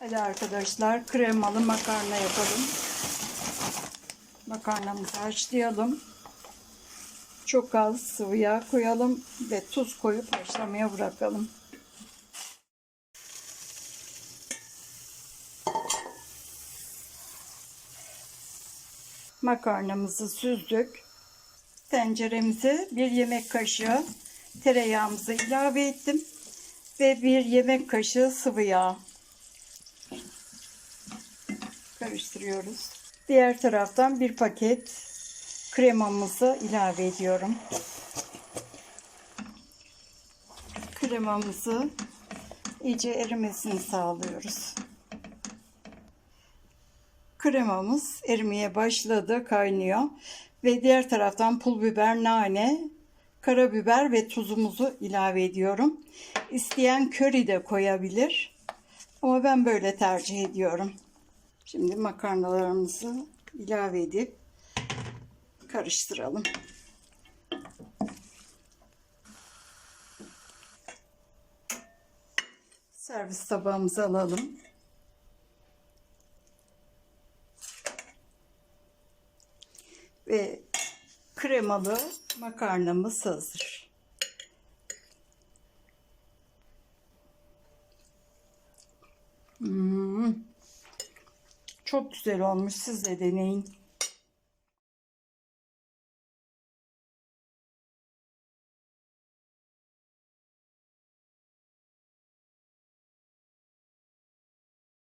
Hadi arkadaşlar kremalı makarna yapalım. Makarnamızı haşlayalım. Çok az sıvı yağ koyalım ve tuz koyup haşlamaya bırakalım. Makarnamızı süzdük. Tenceremize bir yemek kaşığı tereyağımızı ilave ettim ve bir yemek kaşığı sıvı yağ karıştırıyoruz. Diğer taraftan bir paket kremamızı ilave ediyorum. Kremamızı iyice erimesini sağlıyoruz. Kremamız erimeye başladı, kaynıyor. Ve diğer taraftan pul biber, nane, karabiber ve tuzumuzu ilave ediyorum. İsteyen köri de koyabilir. Ama ben böyle tercih ediyorum. Şimdi makarnalarımızı ilave edip karıştıralım. Servis tabağımıza alalım. Ve kremalı makarnamız hazır. Hmm. Çok güzel olmuş. Siz de deneyin.